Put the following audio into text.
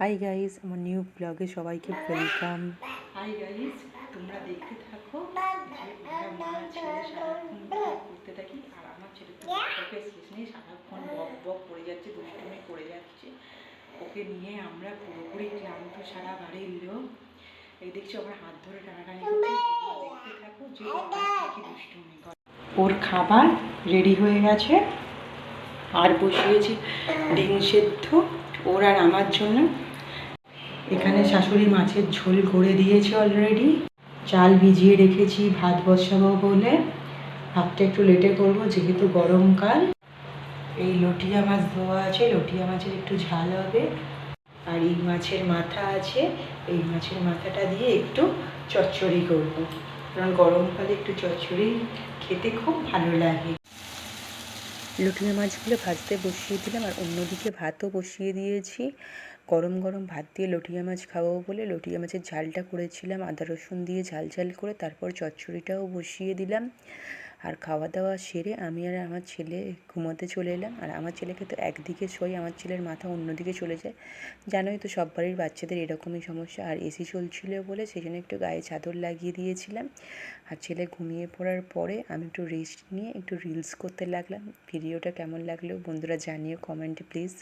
Hi guys আমার new ব্লগে সবাইকে ওয়েলকাম হাই গাইস তোমরা দেখতে থাকো করতে থাকি, আর আমার ছেলে তো ওকে শেষ নেই, সারাক্ষণ বক বক করে যাচ্ছে, দুষ্টুমি করে যাচ্ছে। ওকে নিয়ে আমরা পুরোপুরি ক্লান্ত সারা বাড়ির লোক। এই দেখছি আমার হাত ধরে টানাটানি দেখতে থাকো যে দুষ্টুমি ওর খাবার রেডি হয়ে গেছে। আর বসিয়েছি ডিম সেদ্ধ। ওর আর আমার জন্য। এখানে শাশুড়ি মাছের ঝোল করে দিয়েছে অলরেডি চাল ভিজিয়ে রেখেছি ভাত বসাবো বলে। ভাতটা একটু লেটে করব, যেহেতু গরমকাল এই লটিয়া মাছ ধোয়া আছে, লটিয়া মাছের একটু ঝাল হবে। আর এই মাছের মাথা আছে, এই মাছের মাথাটা দিয়ে একটু চচ্চড়ি করব। কারণ গরমকালে একটু চচ্চড়ি খেতে খুব ভালো লাগে। লুটিয়া মাছগুলো ভাজতে বসিয়ে দিলাম আর অন্যদিকে ভাতও বসিয়ে দিয়েছি। গরম গরম ভাত দিয়ে লটিয়া মাছ খাব বলে লটিয়া মাছের ঝালটা করেছিলাম। আদা রসুন দিয়ে ঝাল ঝাল করে তারপর চচ্চড়িটাও বসিয়ে দিলাম। আর খাওয়া দাওয়া সেরে আমি আর আমার ছেলে ঘুমোতে চলে এলাম। আর আমার ছেলেকে তো একদিকে শোয়, আমার ছেলের মাথা অন্যদিকে চলে যায়। জানোই তো সব বাড়ির বাচ্চাদের এরকমই সমস্যা। আর এসি চলছিল বলে সেই জন্য একটু গায়ে চাদর লাগিয়ে দিয়েছিলাম। আর ছেলে ঘুমিয়ে পড়ার পরে আমি একটু রেস্ট নিয়ে একটু রিলস করতে লাগলাম। ভিডিওটা কেমন লাগল বন্ধুরা জানিও কমেন্টে প্লিজ